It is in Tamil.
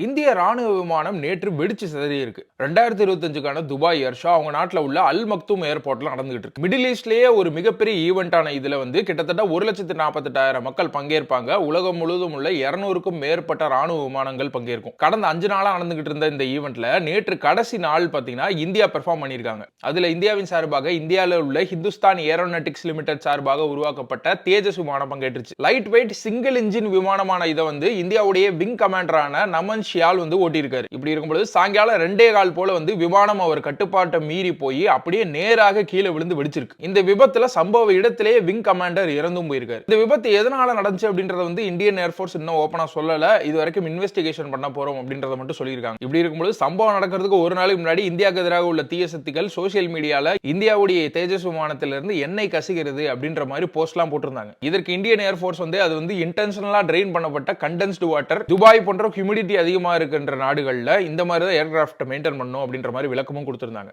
இந்திய ராணுவ விமானம் நேற்று வெடிச்சு சிதறி இருக்கு. ரெண்டாயிரத்தி இருபத்தஞ்சுக்கான துபாய் ஏர் ஷோ அவங்க நாட்டில் உள்ள அல் மக்தூம் ஏர்போர்ட்ல நடந்துகிட்டு இருக்கு. மிடில் ஈஸ்ட்லேயே ஒரு மிகப்பெரிய ஈவெண்டான இதுல வந்து கிட்டத்தட்ட ஒரு லட்சத்து நாற்பத்தெட்டாயிரம் மக்கள் பங்கேற்பாங்க. உலகம் முழுவதும் உள்ள இருநூறுக்கும் மேற்பட்ட ராணுவ விமானங்கள் பங்கேற்கும். கடந்த அஞ்சு நாளாக நடந்துகிட்டு இருந்த இந்த ஈவெண்ட்ல நேற்று கடைசி நாள் பார்த்தீங்கன்னா இந்தியா பெர்ஃபார்ம் பண்ணியிருக்காங்க. அதுல இந்தியாவின் சார்பாக இந்தியாவில் உள்ள ஹிந்துஸ்தான் ஏரோநாட்டிக்ஸ் லிமிடெட் சார்பாக உருவாக்கப்பட்ட தேஜஸ் விமானம் பங்கேற்றுச்சு. லைட் வெயிட் சிங்கிள் இன்ஜின் விமானமான இதை வந்து இந்தியாவுடைய விங் கமாண்டரான நமன் ஷியால் வந்து ஓட்டியிருக்காரு. இப்படி இருக்கும்போது சாயங்காலம் ரெண்டே கால் போல வந்து விமானம் அவர் கட்டுப்பாட்டை மீறி போய் அப்படியே நேராக கீழே விழுந்து வெடிச்சிருக்கு. இந்த விபத்துல சம்பவ இடத்திலேயே விங் கமாண்டர் இறந்தும் போயிருக்காரு. இந்த விபத்து எதனால நடந்துச்சு அப்படின்றத வந்து இந்தியன் ஏர்ஃபோர்ஸ் இன்னும் ஓப்பனா சொல்லல. இது வரைக்கும் இன்வெஸ்டிகேஷன் பண்ண போறோம் அப்படின்றத மட்டும் சொல்லியிருக்காங்க. இப்படி இருக்கும்போது சம்பவம் நடக்கிறதுக்கு ஒரு நாளைக்கு முன்னாடி இந்தியாவுக்கு எதிராக உள்ள தீய சக்திகள் சோசியல் மீடியால இந்தியாவுடைய தேஜஸ் விமானத்திலிருந்து எண்ணெய் கசிகிறது அப்படின்ற மாதிரி போஸ்ட்லாம் போட்டிருந்தாங்க. இதற்கு இந்தியன் ஏர்ஃபோர்ஸ் வந்து அது வந்து இன்டென்ஷனலா ட்ரெயின் பண்ணப்பட்ட கண்டென்ஸ்டு வாட்டர் துபாய் போன்ற ஹியூமிடிட்டி அதிகமாக இருக்கின்ற நாடுகள்ல இந்த மாதிரி தான் ஏர்கிராஃப்ட்டை மெயின்டைன் பண்ணும் அப்படின்ற மாதிரி விளக்கமும் கொடுத்திருந்தாங்க.